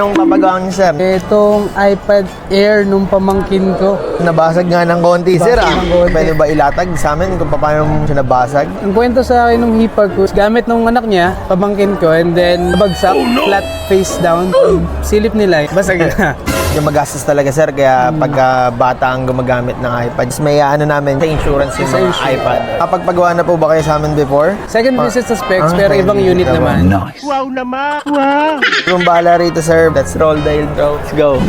Anong papagawa niyo, sir? Itong iPad Air nung pamangkin ko. Nabasag nga ng konti, sir. Ah. ng konti. Pwede ba ilatag sa amin kung paano siya nabasag? Ang kwento sa akin nung hipag ko, gamit nung anak niya, pamangkin ko, and then nabagsak, flat face down, silip nila, basag na. Yung magastos talaga, sir. Kaya pagka bata ang gumagamit ng iPad, may ano namin sa insurance yung Sa insurance. iPad. Kapag pagawa na po ba kayo sa amin before? Second visit sa specs, Ah, pero ibang unit ka ba? naman. Kung bahala rito, sir. Let's roll the intro. Let's go.